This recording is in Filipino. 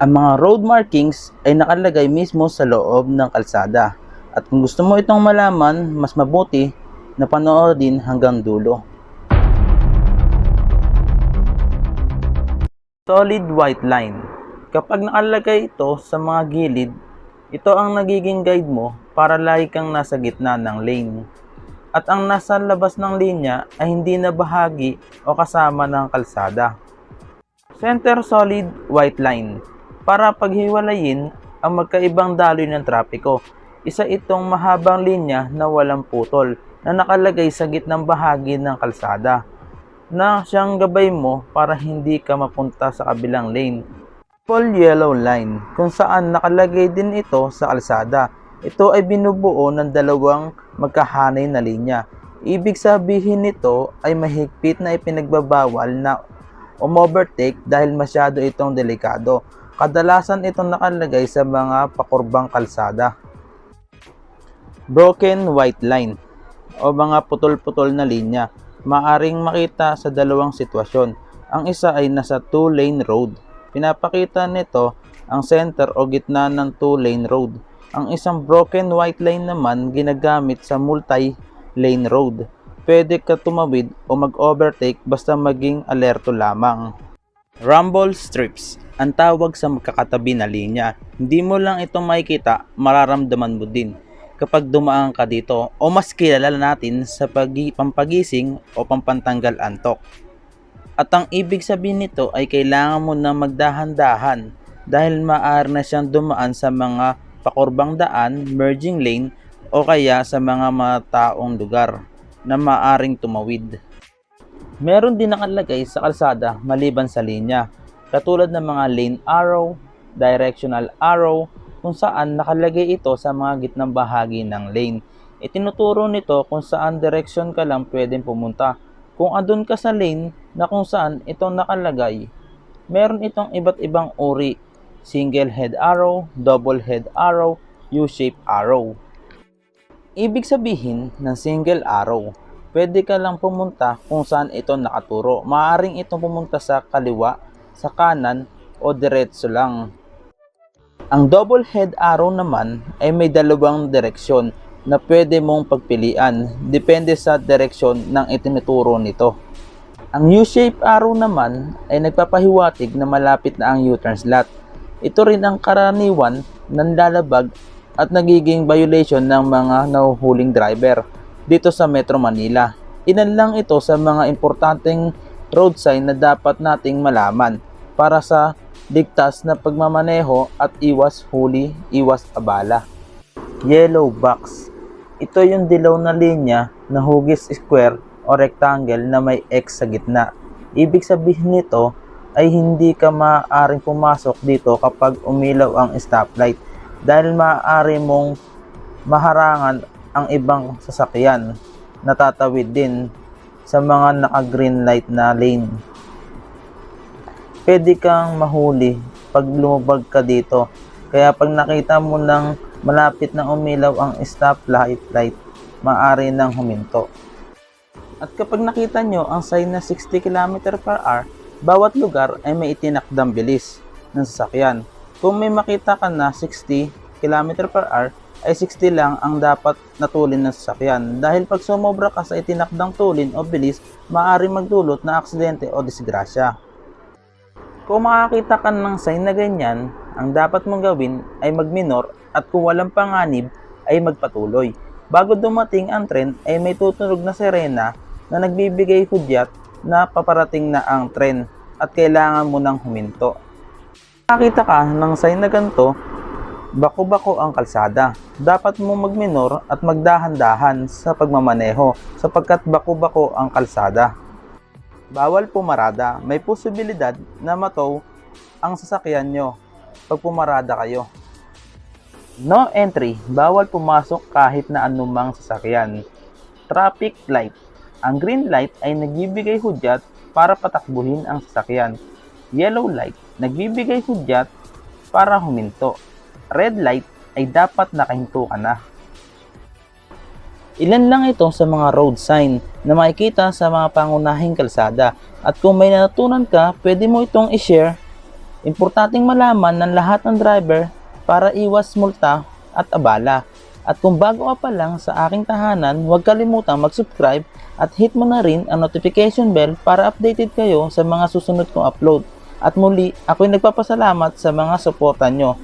Ang mga road markings ay nakalagay mismo sa loob ng kalsada. At kung gusto mo itong malaman, mas mabuti na panoodin hanggang dulo. Solid white line. Kapag nakalagay ito sa mga gilid, ito ang nagiging guide mo para lagi kang nasa gitna ng lane. At ang nasa labas ng linya ay hindi na bahagi o kasama ng kalsada. Center solid white line. Para paghiwalayin ang magkaibang daloy ng trapiko. Isa itong mahabang linya na walang putol na nakalagay sa gitnang bahagi ng kalsada na siyang gabay mo para hindi ka mapunta sa kabilang lane. Full yellow line kung saan nakalagay din ito sa kalsada. Ito ay binubuo ng dalawang magkahanay na linya. Ibig sabihin nito ay mahigpit na ipinagbabawal na umovertake dahil masyado itong delikado. Kadalasan itong nakalagay sa mga pakurbang kalsada. Broken white line o mga putol-putol na linya maaring makita sa dalawang sitwasyon. Ang isa ay nasa two-lane road. Pinapakita nito ang center o gitna ng two-lane road. Ang isang broken white line naman ginagamit sa multi-lane road. Pwede ka tumawid o mag-overtake basta maging alerto lamang. Rumble strips ang tawag sa magkakatabi na linya. Hindi mo lang ito makikita, mararamdaman mo din kapag dumaan ka dito o mas kilala natin sa pagi pampagising o pampantanggal antok. At ang ibig sabihin nito ay kailangan mo na magdahan-dahan dahil maaari na siyang dumaan sa mga pakurbang daan, merging lane o kaya sa mga mataong lugar na maaring tumawid. Meron din nakalagay sa kalsada maliban sa linya, katulad ng mga lane arrow, directional arrow, kung saan nakalagay ito sa mga gitnang bahagi ng lane. Itinuturo nito kung saan direction ka lang pwedeng pumunta. Kung andun ka sa lane na kung saan ito nakalagay, meron itong iba't ibang uri. Single head arrow, double head arrow, U-shape arrow. Ibig sabihin ng single arrow, pwede ka lang pumunta kung saan ito nakaturo. Maaring itong pumunta sa kaliwa, sa kanan, o diretso lang. Ang double head arrow naman ay may dalawang direksyon na pwede mong pagpilian depende sa direksyon ng itinuturo nito. Ang U-shape arrow naman ay nagpapahiwatig na malapit na ang U-turn slot. Ito rin ang karaniwan ng lalabag at nagiging violation ng mga nahuhuling driver dito sa Metro Manila. Ilan lang ito sa mga importanteng road sign na dapat nating malaman para sa ligtas na pagmamaneho at iwas huli, iwas abala. Yellow box. Ito yung dilaw na linya na hugis square o rectangle na may X sa gitna. Ibig sabihin nito ay hindi ka maaaring pumasok dito kapag umilaw ang stoplight dahil maaari mong maharangan ang ibang sasakyan na tatawid din sa mga naka-green light na lane pwede kang mahuli pag lumabag ka dito. Kaya pag nakita mo ng malapit na umilaw ang stoplight light, maaari nang huminto. At kapag nakita nyo ang sign na 60 km per hour, bawat lugar ay may itinakdang bilis ng sasakyan. Kung may makita ka na 60 km per hour, ay 60 lang ang dapat natulin ng sasakyan. Dahil pag sumobra ka sa itinakdang tulin o bilis, maaari magdulot na aksidente o disgrasya. Kung makakita ka ng sign na ganyan, ang dapat mong gawin ay magminor at kung walang panganib ay magpatuloy. Bago dumating ang tren ay may tutunog na sirena na nagbibigay hudyat na paparating na ang tren at kailangan mo nang huminto. Makakita ka ng sign na ganito, bako-bako ang kalsada. Dapat mong magminor at magdahan-dahan sa pagmamaneho sapagkat bako-bako ang kalsada. Bawal pumarada. May posibilidad na matow ang sasakyan nyo pag pumarada kayo. No entry. Bawal pumasok kahit na anumang sasakyan. Traffic light. Ang green light ay nagbibigay hudyat para patakbuhin ang sasakyan. Yellow light. Nagbibigay hudyat para huminto. Red light ay dapat nakahinto ka na. Ilan lang ito sa mga road sign na makikita sa mga pangunahing kalsada. At kung may natutunan ka, pwede mo itong i-share Importanteng malaman ng lahat ng driver para iwas multa at abala. At kung bago ka pa lang sa aking tahanan, huwag kalimutang mag-subscribe at hit mo na rin ang notification bell para updated kayo sa mga susunod kong upload. At muli, ako'y nagpapasalamat sa mga suporta nyo.